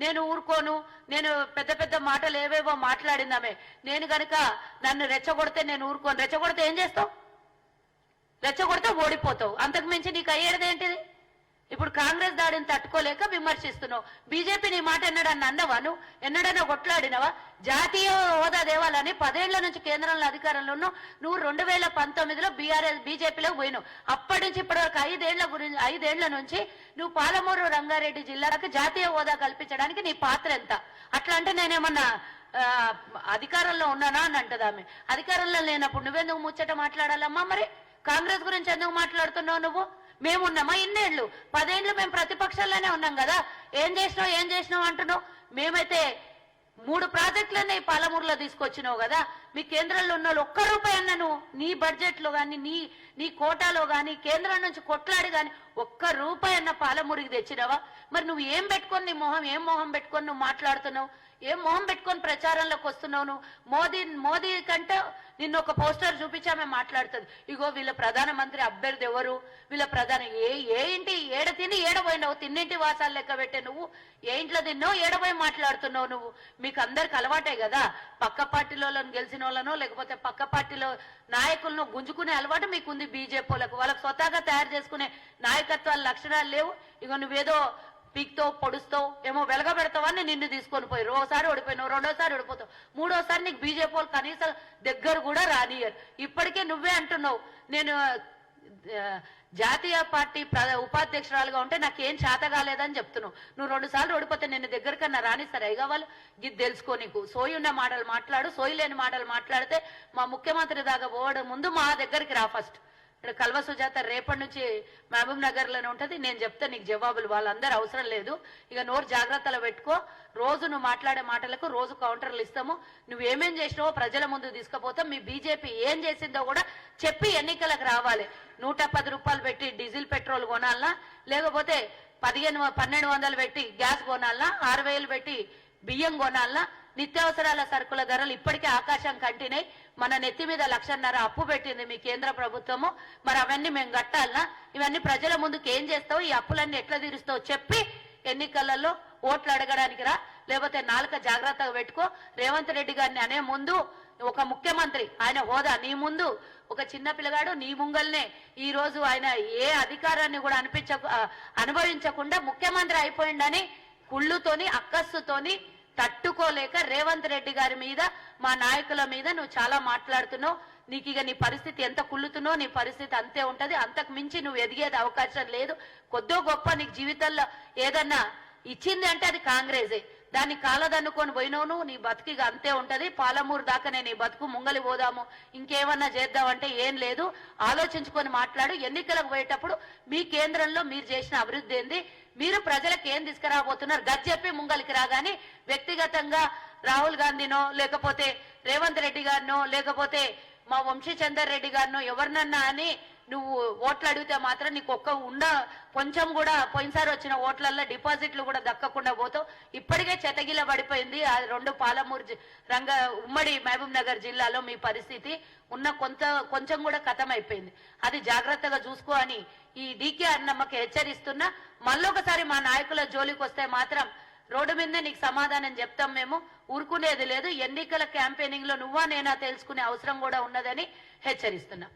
నేను ఊరుకోను. నేను పెద్ద పెద్ద మాటలు ఏవేవో మాట్లాడిందామే. నేను గనక నన్ను రెచ్చగొడితే నేను ఊరుకోను. రెచ్చగొడితే ఏం చేస్తావు? రెచ్చగొడితే ఓడిపోతావు. అంతకు మించి నీకు అయ్యేది ఏంటిది? ఇప్పుడు కాంగ్రెస్ దాడిని తట్టుకోలేక విమర్శిస్తున్నావు. బీజేపీ నీ మాట ఎన్నడన్నా అన్నవాను? నువ్వు ఎన్నడన్నా కొట్లాడినవా? జాతీయ హోదా దేవాలని పదేళ్ళ నుంచి కేంద్రంలో అధికారంలో ఉన్నావు. నువ్వు రెండు వేల పంతొమ్మిదిలో బీఆర్ఎస్ బీజేపీలో పోయినావు. అప్పటి నుంచి ఇప్పటి వరకు ఐదేళ్ళ గురించి ఐదేళ్ళ నుంచి నువ్వు పాలమూరు రంగారెడ్డి జిల్లాలకు జాతీయ హోదా కల్పించడానికి నీ పాత్ర ఎంత? అట్లా అంటే నేనేమన్నా అధికారంలో ఉన్నానా అని అంటది ఆమె? అధికారంలో లేనప్పుడు నువ్వెందుకు ముచ్చట మాట్లాడాలమ్మా మరి? కాంగ్రెస్ గురించి ఎందుకు మాట్లాడుతున్నావు నువ్వు? మేమున్నామా? ఇన్నేళ్ళు పదేళ్ళు మేము ప్రతిపక్షంలోనే ఉన్నాం కదా. ఏం చేసినావు ఏం చేసినావు అంటున్నావు? మేమైతే మూడు ప్రాజెక్టులనే పాలమూరులో తీసుకొచ్చినావు కదా. మీ కేంద్రంలో ఉన్న వాళ్ళు ఒక్క రూపాయి అన్నను నువ్వు నీ బడ్జెట్లో గాని నీ నీ కోటాలో గాని కేంద్రం నుంచి కొట్లాడి గాని ఒక్క రూపాయి అన్న పాలమూరికి తెచ్చినావా? మరి నువ్వు ఏం పెట్టుకొని నీ మొహం ఏం మొహం పెట్టుకొని నువ్వు మాట్లాడుతున్నావు? ఏం మొహం పెట్టుకొని ప్రచారంలోకి వస్తున్నావు నువ్వు? మోదీ మోదీ కంటే నిన్న ఒక పోస్టర్ చూపించా ఆమె మాట్లాడుతుంది. ఇగో వీళ్ళ ప్రధానమంత్రి అభ్యర్థి ఎవరు? వీళ్ళ ప్రధాన ఏ ఏ ఇంటి ఏడ తిని ఏడపోయినావు తిన్నింటి వాసాలు లెక్క పెట్టే నువ్వు? ఏ ఇంట్లో తిన్నావు? ఏడపోయి మాట్లాడుతున్నావు నువ్వు? మీకు అందరికి అలవాటే కదా? పక్క పార్టీలో గెలిచిన వాళ్ళనో లేకపోతే పక్క పార్టీలో నాయకులను గుంజుకునే అలవాటు మీకుంది బీజేపీ వాళ్ళకు. వాళ్ళకి స్వతహాగా తయారు చేసుకునే నాయకత్వాల లక్షణాలు లేవు. ఇగో నువ్వేదో పీక్తో పొడుస్తావు ఏమో వెలగబెడతావని నిన్ను తీసుకొని పోయి. ఒకసారి ఓడిపోయినావు రెండోసారి ఓడిపోతావు. మూడోసారి నీకు బీజేపీ వాళ్ళు కనీసం దగ్గర కూడా రానియరు ఇప్పటికే నువ్వే అంటున్నావు. నేను జాతీయ పార్టీ ఉపాధ్యక్షురాలుగా ఉంటే నాకేం చేత కాలేదని చెప్తున్నావు. నువ్వు రెండు సార్లు ఓడిపోతే నిన్ను దగ్గరకన్నా రానిస్తారు? అయ్యి కావాలి ఇది తెలుసుకో నీకు. సోయి ఉన్న మాటలు మాట్లాడు సోయి లేని మాటలు మాట్లాడితే మా ముఖ్యమంత్రి దాకా పోవడం ముందు మా దగ్గరికి రా ఫస్ట్ కల్వ సుజాత రేపటి నుంచి మహబూబ్ నగర్లోనే ఉంటది. నేను చెప్తా నీకు జవాబులు వాళ్ళందరూ అవసరం లేదు. ఇక నోరు జాగ్రత్తలు పెట్టుకో. రోజు నువ్వు మాట్లాడే మాటలకు రోజు కౌంటర్లు ఇస్తాము. నువ్వేమేం చేసినావో ప్రజల ముందు తీసుకుపోతాం. మీ బీజేపీ ఏం చేసిందో కూడా చెప్పి ఎన్నికలకు రావాలి. నూట పది రూపాయలు పెట్టి డీజిల్ పెట్రోల్ కొనాలనా? లేకపోతే పదిహేను పన్నెండు వందలు పెట్టి గ్యాస్ కొనాలనా? ఆరు వేలు పెట్టి బియ్యం కొనాలనా? నిత్యావసరాల సరుకుల ధరలు ఇప్పటికే ఆకాశం కంటినాయి మన నెత్తి మీద లక్షన్నర అప్పు పెట్టింది మీ కేంద్ర ప్రభుత్వము. మరి అవన్నీ మేము కట్టాలనా? ఇవన్నీ ప్రజల ముందుకు ఏం చేస్తావు? ఈ అప్పులన్నీ ఎట్లా తీరుస్తావు? చెప్పి ఎన్నికలలో ఓట్లు అడగడానికి రా. లేకపోతే నాలుక జాగ్రత్తగా పెట్టుకో. రేవంత్ రెడ్డి గారిని అనే ముందు ఒక ముఖ్యమంత్రి ఆయన హోదా నీ ముందు. ఒక చిన్న పిల్లగాడు నీ ముంగల్నే. ఈ రోజు ఆయన ఏ అధికారాన్ని కూడా అనిపించ అనుభవించకుండా ముఖ్యమంత్రి అయిపోయిండని కుళ్ళుతోని అక్కస్సుతోని తట్టుకోలేక రేవంత్ రెడ్డి గారి మీద మా నాయకుల మీద నువ్వు చాలా మాట్లాడుతున్నావు. నీకు ఇక నీ పరిస్థితి ఎంత కుళ్ళుతున్నో నీ పరిస్థితి అంతే ఉంటది. అంతకు మించి నువ్వు ఎదిగేది అవకాశం లేదు. కొద్దో గొప్ప నీకు జీవితంలో ఏదన్నా ఇచ్చింది అంటే అది కాంగ్రెసే. దాన్ని కాలదన్నుకొని పోయినావు నీ బతికి అంతే ఉంటది. పాలమూరు దాకా నేను ఈ బతుకు ముంగలి పోదాము. ఇంకేమన్నా చేద్దామంటే ఏం లేదు. ఆలోచించుకొని మాట్లాడు. ఎన్నికలకు పోయేటప్పుడు మీ కేంద్రంలో మీరు చేసిన అభివృద్ధి ఏంది? మీరు ప్రజలకు ఏం తీసుకురాబోతున్నారు? గది చెప్పి ముంగలికి రాగాని వ్యక్తిగతంగా రాహుల్ గాంధీనో లేకపోతే రేవంత్ రెడ్డి గారినో లేకపోతే మా వంశీచందర్ రెడ్డి గారినో ఎవరినన్నా అని నువ్వు ఓట్లు అడిగితే మాత్రం నీకు ఒక్క ఉండ కొంచెం కూడా పోయినసారి వచ్చిన ఓట్లల్లో డిపాజిట్లు కూడా దక్కకుండా పోతావు. ఇప్పటికే చెతగిల పడిపోయింది ఆ రెండు పాలమూరు జి- రంగ ఉమ్మడి మహబూబ్ నగర్ జిల్లాలో మీ పరిస్థితి. ఉన్న కొంత కొంచెం కూడా కథం అయిపోయింది అది జాగ్రత్తగా చూసుకో అని ఈ డీకే అన్నమ్మకి హెచ్చరిస్తున్నా. మళ్ళొకసారి మా నాయకుల జోలికి వస్తే మాత్రం రోడ్డు మీద నీకు సమాధానం చెప్తాం మేము. ఊరుకునేది లేదు. ఎన్నికల క్యాంపెయినింగ్లో నువ్వా నేనా తెలుసుకునే అవసరం కూడా ఉన్నదని హెచ్చరిస్తున్నా.